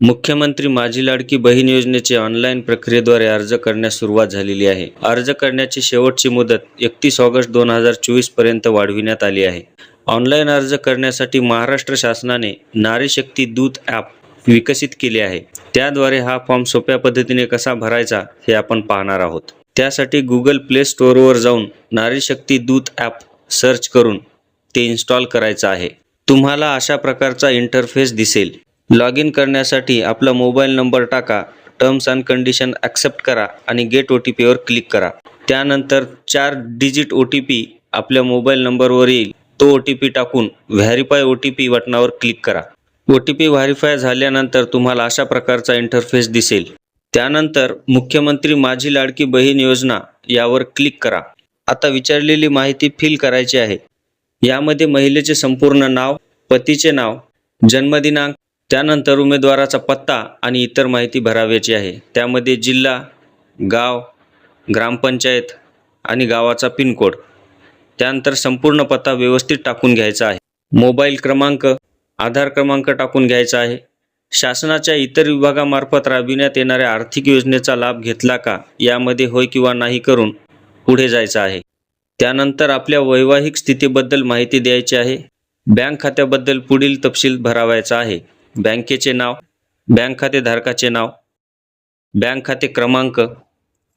मुख्यमंत्री माझी लाडकी बहीण योजनेचे ऑनलाईन प्रक्रियेद्वारे अर्ज करण्यास सुरुवात झालेली आहे. अर्ज करण्याची शेवटची मुदत एकतीस ऑगस्ट दोन हजार चोवीसपर्यंत वाढविण्यात आली आहे. ऑनलाईन अर्ज करण्यासाठी महाराष्ट्र शासनाने नारी शक्ती दूत ॲप विकसित केले आहे. त्याद्वारे हा फॉर्म सोप्या पद्धतीने कसा भरायचा हे आपण पाहणार आहोत. त्यासाठी गुगल प्ले स्टोअरवर जाऊन नारी शक्ती दूत ॲप सर्च करून ते इन्स्टॉल करायचं आहे. तुम्हाला अशा प्रकारचा इंटरफेस दिसेल. लॉग इन करण्यासाठी आपला मोबाईल नंबर टाका टर्म्स अँड कंडिशन ॲक्सेप्ट करा आणि गेट ओ टी पीवर क्लिक करा. त्यानंतर चार डिजिट ओ टी पी आपल्या मोबाईल नंबरवर येईल. तो ओ टी पी टाकून व्हॅरीफाय ओ टी पी बटनावर क्लिक करा. ओ टी पी व्हॅरीफाय झाल्यानंतर तुम्हाला अशा प्रकारचा इंटरफेस दिसेल. त्यानंतर मुख्यमंत्री माझी लाडकी बहीण योजना यावर क्लिक करा. आता विचारलेली माहिती फिल करायची आहे. यामध्ये महिलेचे संपूर्ण नाव पतीचे नाव जन्मदिनांक त्यानंतर उमेदवाराचा पत्ता आणि इतर माहिती भरावयाची आहे. त्यामध्ये जिल्हा गाव ग्रामपंचायत आणि गावाचा पिनकोड. त्यानंतर संपूर्ण पत्ता व्यवस्थित टाकून घ्यायचा आहे. मोबाईल क्रमांक आधार क्रमांक टाकून घ्यायचा आहे. शासनाच्या इतर विभागामार्फत राबविण्यात येणाऱ्या आर्थिक योजनेचा लाभ घेतला का यामध्ये होय किंवा नाही करून पुढे जायचं आहे. त्यानंतर आपल्या वैवाहिक स्थितीबद्दल माहिती द्यायची आहे. बँक खात्याबद्दल पुढील तपशील भरावायचा आहे. बँकेचे नाव बँक खातेधारकाचे नाव बँक खाते क्रमांक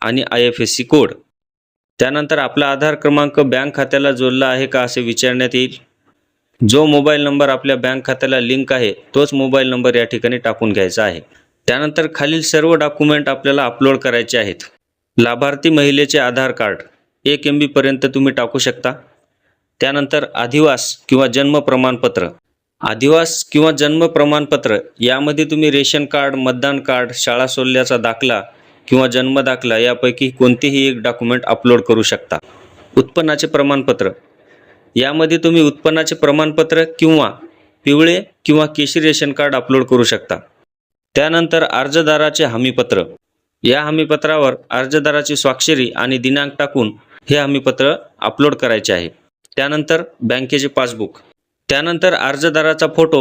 आणि I F S C code. त्यानंतर आपला आधार क्रमांक बँक खात्याला जोडला आहे का असे विचारण्यात येईल. जो मोबाईल नंबर आपल्या बँक खात्याला लिंक आहे तोच मोबाईल नंबर या ठिकाणी टाकून घ्यायचा आहे. त्यानंतर खालील सर्व डॉक्युमेंट आपल्याला अपलोड करायचे आहेत. लाभार्थी महिलेचे आधार कार्ड एक एम बीपर्यंत तुम्ही टाकू शकता. त्यानंतर अधिवास किंवा जन्म प्रमाणपत्र आदिवास किंवा जन्म प्रमाणपत्र यामध्ये तुम्ही रेशन कार्ड मतदान कार्ड शाळा सोडल्याचा दाखला किंवा जन्म दाखला यापैकी कोणतेही एक डॉक्युमेंट अपलोड करू शकता. उत्पन्नाचे प्रमाणपत्र. यामध्ये तुम्ही उत्पन्नाचे प्रमाणपत्र किंवा पिवळे किंवा केशरी रेशन कार्ड अपलोड करू शकता. त्यानंतर अर्जदाराचे हमीपत्र. या हमीपत्रावर अर्जदाराची स्वाक्षरी आणि दिनांक टाकून हे हमीपत्र अपलोड करायचे आहे. त्यानंतर बँकेचे पासबुक. त्यानंतर अर्जदाराचा फोटो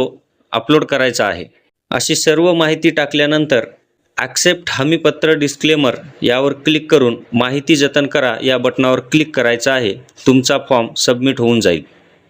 अपलोड करायचा आहे. अशी सर्व माहिती टाकल्यानंतर ॲक्सेप्ट हमीपत्र डिस्क्लेमर यावर क्लिक करून माहिती जतन करा या बटनावर क्लिक करायचं आहे. तुमचा फॉर्म सबमिट होऊन जाईल.